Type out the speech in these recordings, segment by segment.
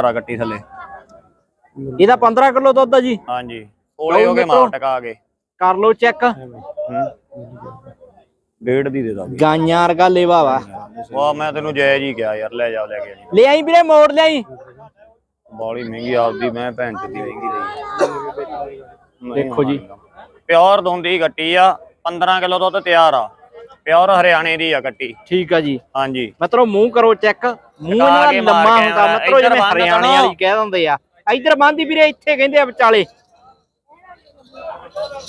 ਹਰਾ ਕੱਟੀ ਥੱਲੇ। ਇਹਦਾ 15 ਕਿਲੋ ਦੁੱਧ ਆ ਜੀ। ਹਾਂਜੀ। ਕੋਲੇ ਹੋ ਮਿੱਤਰੋ। ਮਾਰ ਟਕਾ ਕੇ। ਕਰ ਲਓ ਚੈੱਕ। ਡੇਢ ਦੀ ਦੇ ਦਾਂਗੇ। ਗਾਈਆਂ ਵਰਗਾ ਲੇਵਾ ਵਾ। ਵਾਹ ਮੈਂ ਤੈਨੂੰ ਜਾਇਜ਼ ਹੀ ਕਿਹਾ ਯਾਰ ਲੈ ਜਾ ਲੈ ਕੇ ਲੈ ਆਈ ਵੀਰੇ ਮੋੜ ਲਿਆਈ। ਬੋਲੀ ਮਹਿੰਗੀ ਆਪਦੀ ਮੈਂ ਭੈਣ ਚ ਦੀ ਮਹਿੰਗੀ ਲਈ। ਦੇਖੋ ਜੀ। ਪਿਓਰ ਦੋਂਦੀ ਕੱਟੀ ਆ 15 ਕਿਲੋ ਦੁੱਧ ਤਿਆਰ ਆ। ਪਿਓਰ ਹਰਿਆਣੇ ਦੀ ਆ ਕੱਟੀ ਠੀਕ ਆ ਜੀ। ਹਾਂਜੀ। ਮਤਲਬ ਮੂੰਹ ਕਰੋ ਚੈੱਕ। ਮੂੰਹ ਇਹਨਾਂ ਦਾ ਲੰਮਾ ਹੁੰਦਾ। ਮਤਲਬ ਜਿਵੇਂ ਹਰਿਆਣੇ। ਵਾਲੀ ਕਹਿ ਦਿੰਦੇ ਆ। ਇਧਰ ਬੰਦੀ ਵੀਰੇ ਇੱਥੇ ਕਹਿੰਦੇ ਆ ਵਿਚਾਲੇ।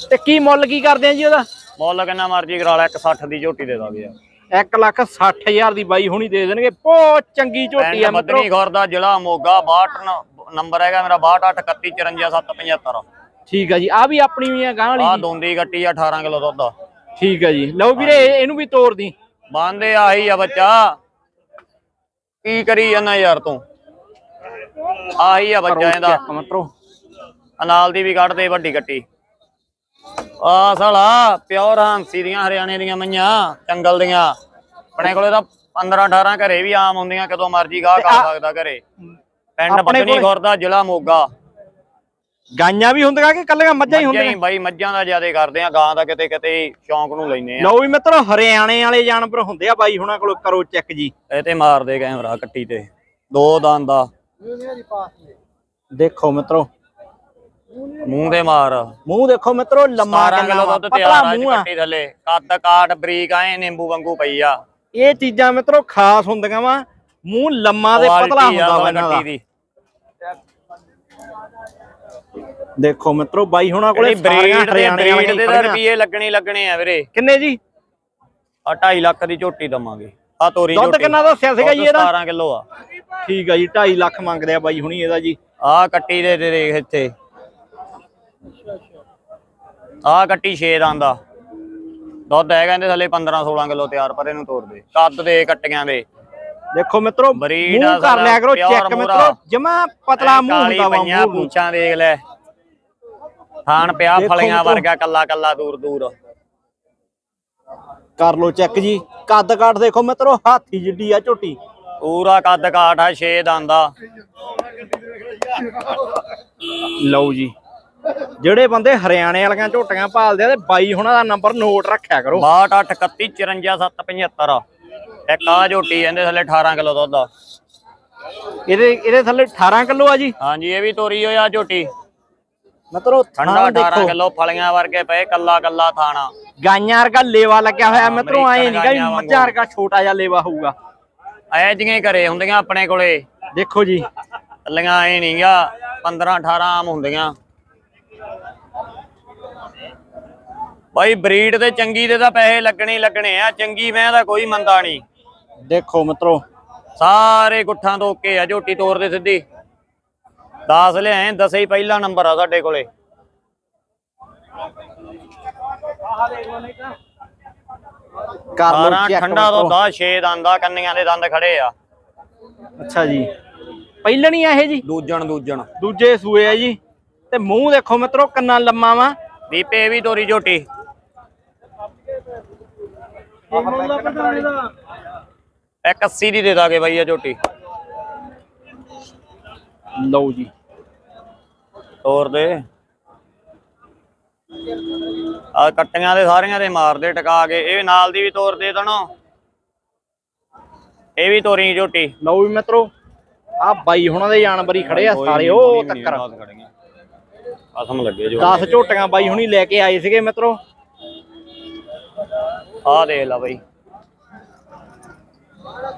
ਤੇ ਕੀ ਮੁੱਲ ਕੀ ਕਰਦੇ ਆ ਜੀ ਉਹਦਾ? ਮੁੱਲ ਕਿੰਨਾ ਮਰਜ਼ੀ ਕਰਾ ਲੈ 160 ਦੀ ਝੋਟੀ ਦੇ ਦਾਂਗੇ ਯਾਰ 1 ਲੱਖ 60 ਹਜ਼ਾਰ ਦੀ ਬਾਈ ਹੁਣੀ ਦੇ ਦੇਣਗੇ। ਬਹੁਤ ਚੰਗੀ ਝੋਟੀ ਆ ਮਿੱਤਰੋ ਮਦਨੀ ਖੁਰ ਦਾ ਜ਼ਿਲ੍ਹਾ ਮੋਗਾ 62 ਨ- ਨੰਬਰ ਹੈਗਾ ਮੇਰਾ 6281545775 ਠੀਕ ਆ ਜੀ। ਆ ਵੀ ਆਪਣੀ ਵੀ ਆ ਗਾਂ ਆ ਵਾਲੀ ਜੀ। ਦੋਂਦੀ ਆ 18 ਕਿਲੋ ਦੁੱਧ ਆ। ਠੀਕ ਆ ਜੀ। ਲਓ ਵੀਰੇ ਇਹ- ਇਹਨੂੰ ਵੀ ਤੋੜ ਦੀ ਬੰਦੇ ਆਹੀ ਆ ਬੱਚਾ। ਕੀ ਕਰੀ ਜਾਂਦਾ ਯਾਰ ਤੂੰ? ਆਹੀ ਆ ਬੱਚਾ ਇਹਦਾ। ਮਿੱਤਰੋ। ਆ ਨਾਲ ਦੀ ਵੀ ਕੱਢ ਦੇ ਵੱਡੀ ਕੱਟੀ ਆ ਸਾਲਾ ਪਿਓਰ ਹਾਂਸੀ ਦੀਆਂ ਹਰਿਆਣੇ ਦੀਆਂ ਮਈਆਂ ਚੰਗਲ ਦੀਆਂ। ਆਪਣੇ ਕੋਲੇ ਤਾਂ 15 18 ਘਰੇ ਵੀ ਆਮ ਹੁੰਦੀਆਂ ਕਦੋਂ ਮਰਜ਼ੀ ਗਾਹ ਕਰ ਸਕਦਾ ਘਰੇ। ਪਿੰਡ ਕੋਲੇ- ਖੁਰਦਾ ਜ਼ਿਲ੍ਹਾ ਮੋਗਾ। ਗਾਈਆਂ ਵੀ ਹੁੰਦੀਆਂ ਕਿ ਕੱਲੀਆਂ ਮੱਝਾਂ ਹੀ ਮੱਝਾਂ ਹੁੰਦੀਆਂ? ਹੀ ਬਾਈ ਮੱਝਾਂ ਦਾ ਜ਼ਿਆਦਾ ਕਰਦੇ ਆ ਗਾਂ ਦਾ ਕਿਤੇ ਕਿਤੇ ਸ਼ੌਂਕ ਨੂੰ ਲੈਨੇ ਆ ਲਓ ਵੀ ਮਿੱਤਰੋ ਹਰਿਆਣੇ ਵਾਲੇ ਜਾਨਵਰ ਹੁੰਦੇ ਆ ਬਾਈ ਹੁਣਾਂ ਕੋਲ ਕਰੋ ਚੈੱਕ ਜੀ। ਇਹ ਤੇ ਮਾਰ ਦੇ ਕੈਮਰਾ ਕੱਟੀ ਤੇ। ਦੋ ਦੰਦ ਦਾ ਦੇਖੋ ਮਿੱਤਰੋ। ਮੂੰਹ ਦੇ ਮਾਰ। ਮੂੰਹ ਦੇਖੋ ਮਿੱਤਰੋ ਲੰਮਾ 12 ਕਿੰਨਾ ਕਿਲੋ ਦੁੱਧ ਪਤਲਾ ਤਿਆਰ ਆ ਮੂੰਹ ਆ। ਕੱਟੀ ਥੱਲੇ। ਕੱਦ ਕਾਟ ਬਰੀਕ ਆਏ ਨਿੰਬੂ ਵਾਂਗੂ ਪਈ ਆ। ਇਹ ਚੀਜ਼ਾਂ ਮਿੱਤਰੋ ਖਾਸ ਹੁੰਦੀਆਂ ਵਾ। ਮੂੰਹ ਲੰਮਾ ਤੇ ਪਤਲਾ ਆ ਹੁੰਦਾ ਵਾ ਵਾ ਇਹਨਾਂ ਦਾ। ਕੱਟੀ ਦੀ। ਦੇਖੋ ਮਿੱਤਰੋ ਬਾਈ ਹੁਣਾਂ ਕੋਲੇ ਸਾਰੀਆਂ ਹਰਿਆਣੇ ਵਾਲੀਆਂ ਦੇ। ਰੁਪਏ ਲੱਗਣੇ ਲੱਗਣੇ ਆ ਵੀਰੇ। ਕਿੰਨੇ ਜੀ? ਆ 2.5 ਲੱਖ ਦੀ ਝੋਟੀ ਦਵਾਂਗੇ। ਆ ਤੋਰੀ ਦੁੱਧ ਕਿੰਨਾ ਦੱਸਿਆ ਸੀਗਾ ਜੀ ਇਹਦਾ? 17 ਕਿਲੋ ਆ। ਠੀਕ ਆ ਜੀ 2.5 ਲੱਖ ਮੰਗਦੇ ਆ ਬਾਈ ਹੁਣੀ ਇਹਦਾ ਜੀ। ਆ ਕੱਟੀ ਦੇ ਦੇ ਇੱਥੇ। ਆ ਕੱਟੀ 6 ਦੰਦ ਦਾ। ਦੁੱਧ ਹੈ ਕਹਿੰਦੇ ਥੱਲੇ 15 16 ਕਿਲੋ ਤਿਆਰ ਪਰ ਇਹਨੂੰ ਤੋੜ ਦੇ। ਕੱਦ ਦੇ ਕੱਟੀਆਂ ਦੇ। ਦੇਖੋ ਮਿੱਤਰੋ ਮੂੰਹ ਕਰ ਲਿਆ ਕਰੋ ਚੈੱਕ। ਮਿੱਤਰੋ ਜਮਾ ਪਤਲਾ ਮੂੰਹ ਹੁੰਦਾ ਵਾ ਮੂੰਹ। ਪੂਛਾਂ ਦੇਖ ਲੈ। ਥਾਣ ਪਿਆ ਫਲੀਆਂ। ਵਰਗਾ ਕੱਲਾ ਕੱਲਾ ਦੂਰ ਦੂਰ। ਕਰ ਲੋ ਚੈੱਕ ਜੀ। ਕੱਦ ਕਾਠ ਦੇਖੋ ਮਿੱਤਰੋ ਹਾਥੀ ਜਿੱਡੀ ਆ ਝੋਟੀ। ਪੂਰਾ ਕੱਦ ਕਾਠ ਆ 6 ਦੰਦ ਲਓ ਜੀ। ਜਿਹੜੇ ਬੰਦੇ ਹਰਿਆਣੇ ਵਾਲੀਆਂ ਝੋਟੀਆਂ ਪਾਲਦੇ ਆ ਤੇ ਬਾਈ ਹੁਣਾਂ ਦਾ ਨੰਬਰ ਨੋਟ ਰੱਖਿਆ ਕਰੋ। 62 31 54 775 ਇੱਕ ਆ ਝੋਟੀ ਇਹਦੇ ਥੱਲੇ 18 ਕਿਲੋ ਦੁੱਧ ਆ। ਇਹਦੇ ਇਹਦੇ ਥੱਲੇ 18 ਕਿਲੋ ਆ ਜੀ। ਹਾਂਜੀ ਇਹ ਵੀ ਤੋਰੀ ਹੋਇਆ ਝੋਟੀ। ਮਿੱਤਰੋ ਠੰਡਾ ਥਾਂ 18 ਦੇਖੋ। ਕਿਲੋ ਫਲੀਆਂ ਵਰਗੇ ਪਏ ਕੱਲਾ ਕੱਲਾ ਥਾਣਾ। ਗਾਈਆਂ ਵਰਗਾ ਲੇਵਾ ਲੱਗਿਆ ਹੋਇਆ ਅਮਰੀਕਨ ਨਹੀਂਗਾ ਵੀ ਗਾਈਆਂ ਮੱਝਾਂ ਵਰਗਾ ਛੋਟਾ ਜਿਹਾ ਲੇਵਾ ਹੋਊਗਾ। ਐ ਜਿਹੀਆਂ ਘਰੇ ਹੁੰਦੀਆਂ ਆਪਣੇ ਕੋਲੇ। ਦੇਖੋ ਜੀ। ਕੱਲੀਆਂ ਐ ਨਹੀਂਗਾ 15 18 ਆਮ ਹੁੰਦੀਆਂ। ਬਾਈ ਬਰੀਡ ਤੇ ਚੰਗੀ ਦੇ ਤਾਂ ਪੈਸੇ ਲੱਗਣੇ ਹੀ ਲੱਗਣੇ ਆ ਚੰਗੀ ਮੈਂ ਦਾ ਕੋਈ ਮੰਦਾ ਨਹੀਂ। ਦੇਖੋ ਮਿੱਤਰੋ। ਸਾਰੇ ਗੁੱਠਾਂ ਤੋਂ ਓਕੇ ਆ ਝੋਟੀ ਤੋਰ ਦੇ ਸਿੱਧੀ। 10 ਲਿਆਏ ਦਸੇ ਹੀ ਪਹਿਲਾ ਨੰਬਰ ਆ ਸਾਡੇ ਕੋਲੇ। ਕਰ ਲੋ ਸਾਰਾ ਚੈੱਕ ਠੰਡਾ ਤੋਂ 10 6 ਦੰਦ ਆ ਕੰਨੀਆਂ ਦੇ ਦੰਦ ਖੜੇ ਆ। ਅੱਛਾ ਜੀ। ਪਹਿਲਾਂ ਨਹੀਂ ਆ ਇਹ ਜੀ। ਦੂਜਣ ਦੂਜਣ। ਦੂਜੇ ਸੂਏ ਆ ਜੀ। ਤੇ ਮੂੰਹ ਦੇਖੋ ਮਿੱਤਰੋ ਕੰਨਾ ਲੰਮਾ ਵਾ। ਦੀਪੇ ਵੀ ਤੋਰੀ ਝੋਟੀ। ਇੱਕ 80 ਦੀ ਦੇ ਦਾਂਗੇ ਬਾਈ ਇਹ ਝੋਟੀ। ਲਓ ਜੀ। ਤੋਰ ਦੇ। ਆ ਕੱਟੀਆਂ ਦੇ ਸਾਰੀਆਂ ਦੇ ਮਾਰਦੇ ਟਕਾ ਕੇ। ਇਹ ਨਾਲ ਦੀ ਵੀ ਤੋਰ ਦੇ ਦੇਣੋ। ਇਹ ਵੀ ਤੋਰੀ ਝੋਟੀ। ਲਓ ਵੀ ਮਿੱਤਰੋ ਆ ਬਾਈ ਹੁਣਾਂ ਦੇ ਜਾਨਵਰੀ ਖੜੇ ਆ ਸਾਰੇ ਉਹ ਤੱਕਰ। ਕਸਮ ਲੱਗੇ ਜੋ। 10 ਝੋਟੀਆਂ ਬਾਈ ਹੁਣੀ ਲੈ ਕੇ ਆਏ ਸੀਗੇ ਮਿੱਤਰੋ। ਆ ਦੇਖ ਲੈ ਬਾਈ।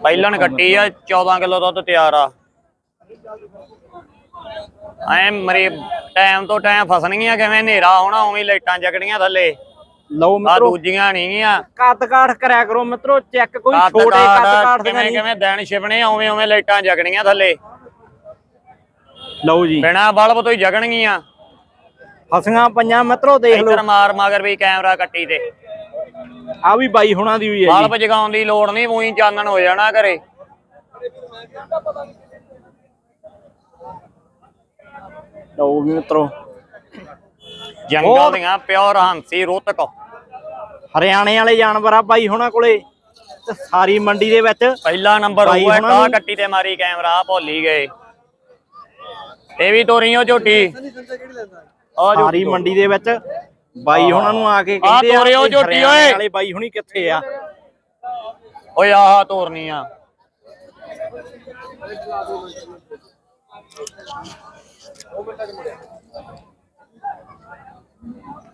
ਪਹਿਲਣ ਕੱਟੀ ਆ 14 ਕਿਲੋ ਦੁੱਧ ਤਿਆਰ ਆ। ਐ ਮਰੇ ਟਾਈਮ ਤੋਂ ਟਾਈਮ ਫਸਣਗੀਆਂ ਕਿਵੇਂ ਹਨੇਰਾ ਆਉਣਾ ਉਵੇਂ ਲਾਈਟਾਂ ਜਗਣੀਆਂ ਥੱਲੇ। ਲਓ ਆ ਮਿੱਤਰੋ। ਦੂਜੀਆਂ ਨਹੀਂ ਗੀਆਂ। ਕੱਦ ਕਾਠ ਕਰਿਆ ਕਰੋ ਮਿੱਤਰੋ ਚੈੱਕ ਕੋਈ ਛੋਟੇ ਕੱਦ ਕਾਠ ਕਾਠ ਦੇ ਕਿਵੇਂ ਨਹੀਂ। ਕਿਵੇਂ ਦਿਨ ਛਿਪਣੇ ਉਵੇਂ ਉਵੇਂ ਲਾਈਟਾਂ ਜਗਣੀਆਂ ਥੱਲੇ। ਲਓ ਜੀ। ਬਿਨਾ ਬਲਬ ਤੋਂ ਹੀ ਜਗਣਗੀਆਂ। ਫਸੀਆਂ ਪਈਆਂ ਮਿੱਤਰੋ ਦੇਖ ਲਓ। ਇੱਧਰ ਮਾਰ ਮਗਰ ਵੀ ਕੈਮਰਾ ਕੱਟੀ ਤੇ। ਆ ਵੀ ਬਾਈ ਹੁਣਾਂ ਦੀ ਹੋਈ ਹੈ ਜੀ। ਬਲਬ ਜਗਾਉਣ ਦੀ ਲੋੜ ਨਹੀਂ ਉਹੀ ਚਾਨਣ ਹੋ ਜਾਣਾ ਘਰੇ। ਲਓ ਵੀ ਮਿੱਤਰੋ। ਜੰਗਲ ਦੀਆਂ ਪਿਓਰ ਹਾਂਸੀ ਰੋਤਕ। ਹਰਿਆਣੇ ਵਾਲੇ ਜਾਨਵਰ ਆ ਬਾਈ ਹੁਣਾਂ ਕੋਲੇ। ਤੇ ਸਾਰੀ ਮੰਡੀ ਦੇ ਵਿੱਚ ਪਹਿਲਾ ਨੰਬਰ ਹੋਇਆ ਹੁਣਾਂ ਕਾ ਕੱਟੀ ਤੇ ਮਾਰੀ ਕੈਮਰਾ ਭੁੱਲ ਗਏ। ਇਹ ਵੀ ਤੋਰੀਓ ਝੋਟੀ। ਆ ਸਾਰੀ ਮੰਡੀ ਦੇ ਵਿੱਚ ਬਾਈ ਹੁਣਾਂ ਨੂੰ ਆ ਕੇ ਕਹਿੰਦੇ ਤੋਰਿਓ ਵੀ ਝੋਟੀ ਓਏ। ਵਾਲੇ ਬਾਈ ਹੁਣੀ ਕਿੱਥੇ ਆ। ਓਏ ਆਹ ਤੋਰਨੀ ਆ।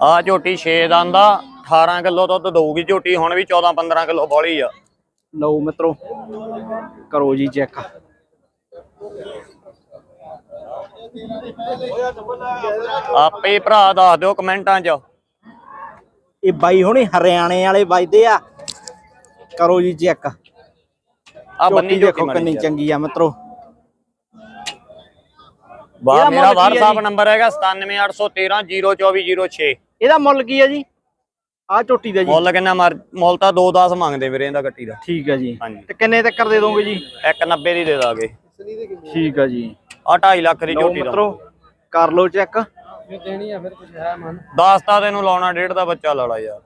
ਆ ਝੋਟੀ 6 ਦੰਦ ਆ 18 ਕਿਲੋ ਦੁੱਧ ਦਊਗੀ ਝੋਟੀ ਹੁਣ ਵੀ 14 15 ਕਿਲੋ ਬੋਲੀ ਆ। ਲਓ ਮਿੱਤਰੋ ਕਰੋ ਜੀ ਚੈੱਕ। ਆਪੇ ਭਰਾ ਦੱਸ ਦਿਓ ਕਮੈਂਟਾਂ 'ਚ। ਇਹ ਬਾਈ ਹੁਣੀ ਹਰਿਆਣੇ ਵਾਲੇ ਵੱਜਦੇ ਆ। ਕਰੋ ਜੀ ਚੈੱਕ। ਆ ਬੰਨੀ ਦੇਖੋ ਕਿੰਨੀ ਚੰਗੀ ਆ ਮਿੱਤਰੋ। ਵਾਹ ਇਹਦਾ ਮੇਰਾ ਹੈ WhatsApp ਜੀ? ਨੰਬਰ ਹੈਗਾ 9781302406 ਇਹਦਾ ਮੁੱਲ ਕੀ ਆ ਜੀ? ਆ ਝੋਟੀ ਦਾ ਜੀ। ਮੁੱਲ ਕਿੰਨਾ ਮਰ ਮੁੱਲ ਤਾਂ 2-10 ਮੰਗਦੇ ਵੀਰੇ ਇਹਦਾ ਗੱਟੀ ਦਾ। ਠੀਕ ਆ ਜੀ। ਤੇ ਕਿੰਨੇ ਤੱਕ ਦੇ ਦੋਗੇ ਜੀ? 190 ਦੀ ਦੇ ਦਾਂਗੇ। ਠੀਕ ਆ ਜੀ। ਆ 2.5 ਲੱਖ ਦੀ ਝੋਟੀ ਦਾ। ਮਿੱਤਰੋ ਕਰ ਲਓ ਚੈੱਕ। ਦੱਸ ਤਾਂ ਤੈਨੂੰ ਲਾਉਣਾ ਡੇਢ ਦਾ ਬੱਚਾ ਲਾਲਾ ਯਾਰ।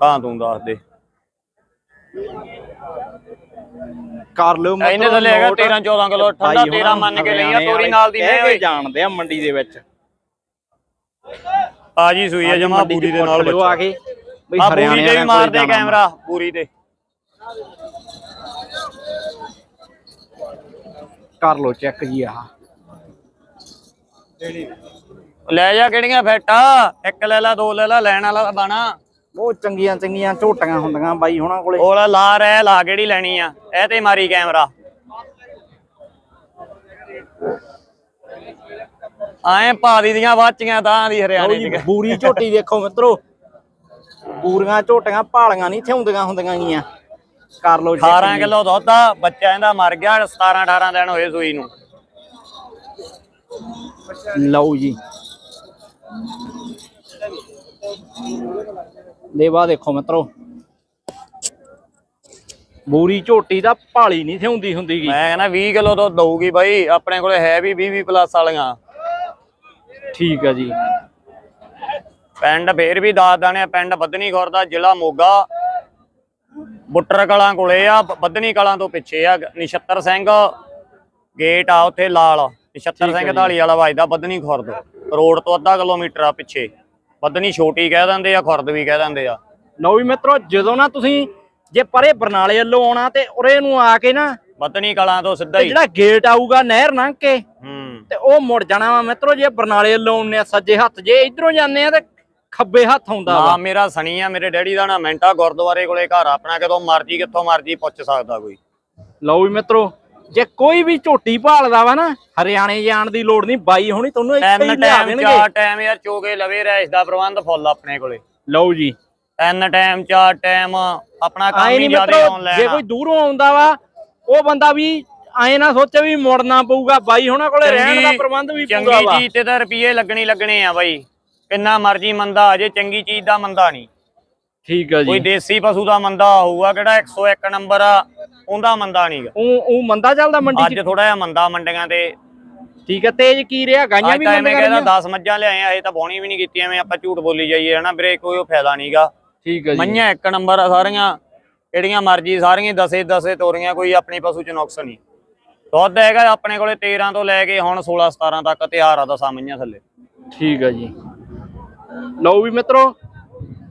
ਤਾਂ ਤੂੰ ਦੱਸ ਦੇ। ਕਰ ਲਿਓ ਇਹਨੇ ਥੱਲੇ ਹੈਗਾ 13 14 ਕਿਲੋ ਠੰਡਾ 13 ਮੰਨ ਕੇ ਲਈ ਆ ਤੋਰੀ ਨਾਲ ਦੀ ਮੈਂ ਜਾਣਦੇ ਆ ਮੰਡੀ ਦੇ ਵਿੱਚ। ਤਾਜੀ ਸੂਈ ਆ ਜਮਾ ਪੂਰੀ ਦੇ ਨਾਲ ਬੱਚਾ ਆ ਕੇ। ਬਈ ਆ ਹਰਿਆਣੇ ਦੇ ਜਾਣਾ। ਕੈਮਰਾ ਪੂਰੀ ਤੇ ਕਰ ਲਓ ਚੈੱਕ ਜੀ ਆਹ। ਲੈ ਜਾ ਕਿਹੜੀਆਂ ਫੈਟਾ ਇੱਕ ਲੈ ਲਾ ਦੋ ਲੈ ਲਾ ਲੈਣ ਵਾਲਾ ਬਾਣਾ। ਬਹੁਤ ਚੰਗੀਆਂ ਚੰਗੀਆਂ ਝੋਟੀਆਂ ਹੁੰਦੀਆਂ ਬਾਈ ਹੁਣਾਂ ਕੋਲੇ। ਉਹ ਲਾ ਰਹਿ ਲਾ ਕਿਹੜੀ ਲੈਣੀ ਆ? ਇਹ ਤੇ ਮਾਰੀ ਕੈਮਰਾ। ਆਏ ਭਾਦੀ ਦੀਆਂ ਵਾਚੀਆਂ ਤਾਂ ਦੀ ਲਓ ਹਰਿਆਣੇ ਚ ਬੂਰੀ ਝੋਟੀ ਦੇਖੋ ਮਿੱਤਰੋ। ਬੂਰੀਆਂ ਝੋਟੀਆਂ ਭਾਲੀਆਂ ਨਹੀਂ ਥਿਉਂਦੀਆਂ ਹੁੰਦੀਆਂ ਗੀਆਂ। ਕਰ check 18 ਜੀ। ਕਿਲੋ ਦੁੱਧ ਆ ਬੱਚਾ ਇਹਦਾ ਮਰ ਗਿਆ 17 18 ਦਿਨ ਹੋਏ ਸੂਈ ਨੂੰ। ਲਓ ਜੀ। ਲੇਵਾ ਦੇਖੋ ਮਿੱਤਰੋ। ਬੂਰੀ ਝੋਟੀ ਦਾ ਭਾਲੀ ਨਹੀਂ ਥਿਉਂਦੀ ਹੁੰਦੀ ਗੀ। ਮੈਂ ਕਹਿੰਦਾ 20 ਕਿਲੋ ਦੁੱਧ ਦਊਗੀ ਬਾਈ ਆਪਣੇ ਕੋਲੇ ਹੈ ਵੀ 20 20 ਪਲੱਸ ਵਾਲੀਆਂ। ਠੀਕ ਆ ਜੀ। ਪਿੰਡ ਫੇਰ ਵੀ ਦੱਸ ਦਾਣੇ ਪਿੰਡ ਬੱਧਨੀ ਖੁਰ ਦਾ ਜ਼ਿਲ੍ਹਾ ਮੋਗਾ। ਬੁੱਟਰ ਕਲਾਂ ਕੋਲੇ ਆ ਬ- ਬੱਧਨੀ ਕਲਾਂ ਤੋਂ ਪਿੱਛੇ ਆ ਨਿਛੱਤਰ ਸਿੰਘ। ਗੇਟ ਆ ਉੱਥੇ ਲਾਲ ਨਿਛੱਤਰ ਸਿੰਘ ਢਾਲੀ ਵਾਲਾ ਵੱਜਦਾ ਬੱਧਨੀ ਖੁਰਦ। ਰੋਡ ਤੋਂ ਅੱਧਾ ਕਿਲੋਮੀਟਰ ਆ ਪਿੱਛੇ। ਬੱਧਨੀ ਛੋਟੀ ਕਹਿ ਦਿੰਦੇ ਆ ਖੁਰਦ ਵੀ ਕਹਿ ਦਿੰਦੇ ਆ। ਲਓ ਵੀ ਮਿੱਤਰੋ ਜਦੋਂ ਨਾ ਤੁਸੀਂ ਜੇ ਪਰੇ ਬਰਨਾਲੇ ਵੱਲੋਂ ਆਉਣਾ ਤੇ ਉਰੇ ਨੂੰ ਆ ਕੇ ਨਾ ਬੱਧਨੀ ਕਲਾਂ ਤੋਂ ਸਿੱਧਾ ਹੀ। ਜਿਹੜਾ ਗੇਟ ਆਊਗਾ ਨਹਿਰ ਲੰਘ ਕੇ ਹੂੰ। ਤੇ ਉਹ ਮੁੜ ਜਾਣਾ ਵਾ ਮਿੱਤਰੋ ਜੇ ਬਰਨਾਲੇ ਵੱਲੋਂ ਆਉਂਦੇ ਆ ਸੱਜੇ ਹੱਥ ਜੇ ਇਧਰੋਂ ਜਾਂਦੇ ਆ ਤੇ ਖੱਬੇ ਹੱਥ ਆਉਂਦਾ ਵਾ। ਮੇਰਾ ਸਣੀ ਆ ਮੇਰੇ ਡੈਡੀ ਦਾ ਨਾ ਮੈਂਟਾ ਗੁਰਦੁਆਰੇ ਕੋਲੇ ਘਰ ਆਪਣਾ ਕਦੋਂ ਮਰਜ਼ੀ ਕਿੱਥੋਂ ਮਰਜ਼ੀ ਪੁੱਛ ਸਕਦਾ ਕੋਈ। ਲਓ ਵੀ ਮਿੱਤਰੋ ਜੇ ਕੋਈ ਵੀ ਝੋਟੀ ਭਾਲਦਾ ਵਾ ਨਾ ਹਰਿਆਣੇ ਜਾਣ ਦੀ ਲੋੜ ਨਹੀਂ ਬਾਈ ਹੋਣੀ ਤੁਹਾਨੂੰ ਇੱਥੇ ਹੀ ਲਿਆ ਟਾਈਮ ਦੇਣਗੇ। ਚਾਰ ਟਾਈਮ ਯਾਰ ਚੋਗੇ ਲਵੇ ਰਹਿਸ਼ ਦਾ ਪ੍ਰਬੰਧ ਫੁੱਲ ਆਪਣੇ ਕੋਲੇ। ਲਓ ਜੀ। ਤਿੰਨ ਟਾਈਮ ਚਾਰ ਟਾਈਮ ਆਪਣਾ ਕੰਮ ਹੀ ਜ਼ਿਆਦਾ ਆਨਲਾਈਨ ਜੇ ਕੋਈ ਦੂਰੋਂ ਆਉਂਦਾ ਵਾ ਉਹ ਬੰਦਾ ਵੀ ਐ ਨਾ ਸੋਚੇ ਵੀ ਮੁੜਨਾ ਪਊਗਾ ਬਾਈ ਹੋਣਾ ਕੋਲੇ ਰਹਿਣ ਦਾ ਪ੍ਰਬੰਧ ਵੀ ਪੂਰਾ ਚੰਗੀ ਵਾ। ਚੀਜ਼ ਤੇ ਤਾਂ ਰੁਪਏ ਲੱਗਣੀ ਲੱਗਣੇ ਆ ਬਾਈ। ਕਿੰਨਾ ਮਰਜ਼ੀ ਮੰਦਾ ਅਜੇ ਚੰਗੀ ਚੀਜ਼ ਦਾ ਮੰਦਾ ਨਹੀਂ। ਠੀਕ ਆ ਕੋਈ ਜੀ ਦੇਸੀ ਪਸ਼ੂ ਦਾ ਮੰਦਾ ਹੋਊਗਾ ਕਿਹੜਾ 101 ਨੰਬਰ ਆ ਉਹਦਾ ਮੰਦਾ ਨਹੀਂਗਾ ਉਹ ਉਹ ਮੰਦਾ ਚੱਲਦਾ ਮੰਡੀ ਅੱਜ ਚ ਥੋੜਾ ਜਿਹਾ ਮੰਦਾ ਮੰਡੀਆਂ ਤੇ ਠੀਕ ਹੈ ਤੇਜ ਕੀ ਰਿਹਾ? ਗਾਈਆਂ ਅੱਜ ਵੀ ਤਾਂ ਐਵੇਂ ਕਹਿੰਦਾ ਕਰੀਆਂ 10 ਮੱਝਾਂ ਲਿਆਏ ਆ ਇਹ ਤਾਂ ਬੋਣੀ ਵੀ ਨਹੀਂ ਕੀਤੀ ਐਵੇਂ ਆਪਾਂ ਝੂਠ ਬੋਲੀ ਜਾਈਏ ਹਨਾ ਵੀਰੇ ਕੋਈ ਉਹ ਫਾਇਦਾ ਨਹੀਂਗਾ ਠੀਕ ਆ ਜੀ। ਮਈਆਂ ਇੱਕ ਨੰਬਰ ਆ ਸਾਰੀਆਂ ਕਿਹੜੀਆਂ ਮਰਜ਼ੀ ਸਾਰੀਆਂ ਦਸੇ ਦਸੇ ਤੋਰੀਆਂ ਕੋਈ ਆਪਣੀ ਪਸ਼ੂ ਚ ਨੁਕਸ ਨਹੀਂ ਦੁੱਧ ਹੈਗਾ ਆਪਣੇ ਕੋਲੇ 13 ਤੋਂ ਲੈ ਕੇ ਹੁਣ 16 17 ਤੱਕ ਤਿਆਰ ਆ ਦਸਾਂ ਮਈਆਂ ਥੱਲੇ। ਠੀਕ ਆ ਜੀ। ਲਓ ਵੀ ਮਿੱਤਰੋ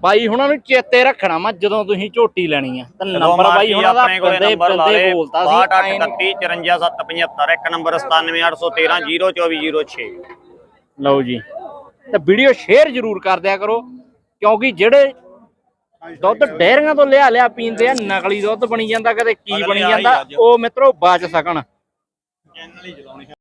ਬਾਈ ਹੁਣਾਂ ਨੂੰ ਚੇਤੇ ਰੱਖਣਾ ਵਾ ਜਦੋਂ ਤੁਸੀਂ ਝੋਟੀ ਲੈਣੀ ਆ। ਤਾਂ ਨੰਬਰ ਬਾਈ ਹੁਣਾਂ ਦਾ ਆਪਣੇ ਕੋਲੇ ਬੰਦੇ ਨੰਬਰ ਲਾ ਬੰਦੇ ਲੇ ਬੋਲਤਾ ਸੀ ਐਂ ਨੀ- 6231 54775 ਇੱਕ ਨੰਬਰ 97813 02406 ਲਓ ਜੀ। ਤੇ ਵੀਡੀਓ ਸ਼ੇਅਰ ਜ਼ਰੂਰ ਕਰ ਦਿਆ ਕਰੋ ਕਿਉਂਕਿ ਜਿਹੜੇ ਦੁੱਧ ਡੈਰੀਆਂ ਤੋਂ ਲਿਆ ਲਿਆ ਪੀਂਦੇ ਆ ਨਕਲੀ ਦੁੱਧ ਬਣੀ ਜਾਂਦਾ ਕਦੇ ਕੀ ਬਣੀ ਜਾਂਦਾ ਉਹ ਮਿੱਤਰੋ ਬਚ ਸਕਣ।